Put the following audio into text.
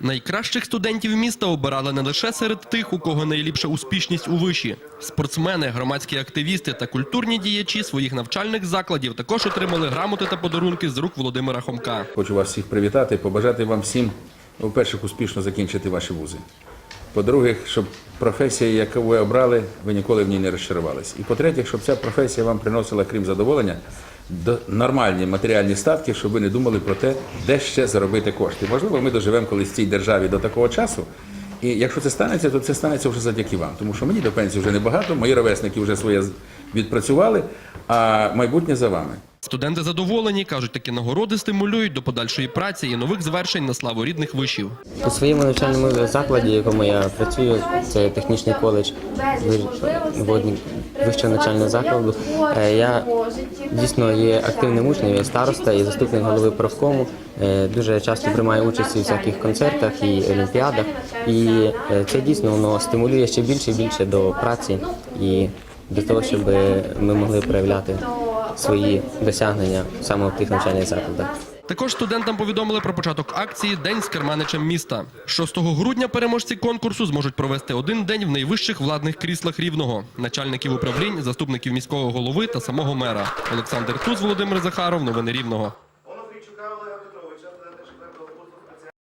Найкращих студентів міста обирали не лише серед тих, у кого найліпша успішність у виші. Спортсмени, громадські активісти та культурні діячі своїх навчальних закладів також отримали грамоти та подарунки з рук Володимира Хомка. Хочу вас всіх привітати побажати вам всім, по-перше, успішно закінчити ваші вузи. По-друге, щоб професія, яку ви обрали, ви ніколи в ній не розчарувались. І по-третє, щоб ця професія вам приносила, крім задоволення, до- нормальні матеріальні статки, щоб ви не думали про те, де ще заробити кошти. Можливо, ми доживемо колись в цій державі до такого часу. І якщо це станеться, то це станеться вже завдяки вам. Тому що мені до пенсії вже небагато, мої ровесники вже своє відпрацювали, а майбутнє за вами. Студенти задоволені, кажуть, такі нагороди стимулюють до подальшої праці і нових звершень на славу рідних вишів. У своєму навчальному закладі, в якому я працюю, це технічний коледж вищого навчального закладу. е, Я дійсно є активним учнем, я староста і заступник голови профкому. Е, Дуже часто приймаю участь у всяких концертах і олімпіадах. І е, це дійсно воно стимулює ще більше і більше до праці і до того, щоб ми могли проявляти свої досягнення саме в тих навчальних закладах. Також студентам повідомили про початок акції День з керманичем міста. 6 грудня переможці конкурсу зможуть провести один день в найвищих владних кріслах рівного начальників управлінь, заступників міського голови та самого мера. Олександр Туз, Володимир Захаров. Новини рівного.